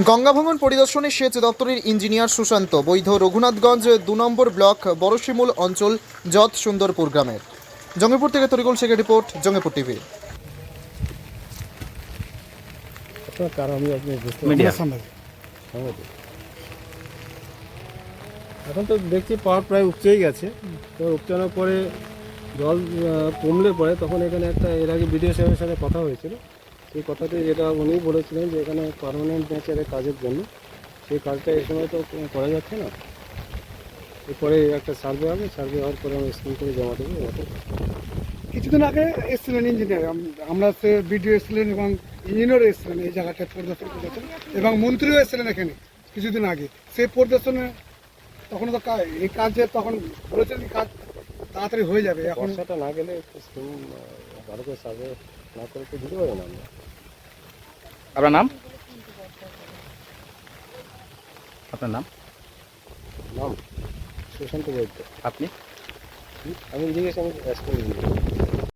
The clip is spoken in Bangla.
গঙ্গা ভ্রমণ পরিদর্শনে সেচ দপ্তরের ইঞ্জিনিয়ার সুশান্ত বৈধ রঘুনাথগঞ্জ দু নম্বর ব্লক বড়শিমুল অঞ্চল যত সুন্দরপুর গ্রামের। জঙ্গিপুর থেকে তরিকুল শেখের রিপোর্ট জঙ্গিপুর টিভি। এখন তো দেখছি পাওয়ার প্রায় উপচেই গেছে। তো উপচানোর পরে জল কমলে পরে তখন এখানে একটা এর আগে বিডিও সাহেবের সাথে কথা হয়েছিল। সেই কথাতে যেটা উনি বলেছিলেন যে এখানে পার্মানেন্ট নেচারের কাজের জন্য সেই কাজটা এই সময় তো করা যাচ্ছে না। এরপরে একটা সার্ভে হবে সার্ভে হওয়ার পরে আমি স্ক্রিন করে জমা দেবো। কিছুদিন আগে এসেছিলেন ইঞ্জিনিয়ার আমরা সে বিডিও এসেছিলেন এবং ইঞ্জিনিয়ারও এসেছিলেন এই জায়গাটা পরিদর্শন করেছেন এবং মন্ত্রীও এসেছিলেন এখানে কিছুদিন আগে। সেই পরিদর্শনে তখন তো এই কাজে তখন বলেছেন কাজ তাড়াতাড়ি হয়ে যাবে এখন সেটা না গেলে ভালো করে সার্ভে না করে তো দিতে পারব না আমরা। আপনার নাম? আপনার নাম? নাম সুশান্ত বৈদ্য। আপনি? আমি জিজ্ঞেস আমি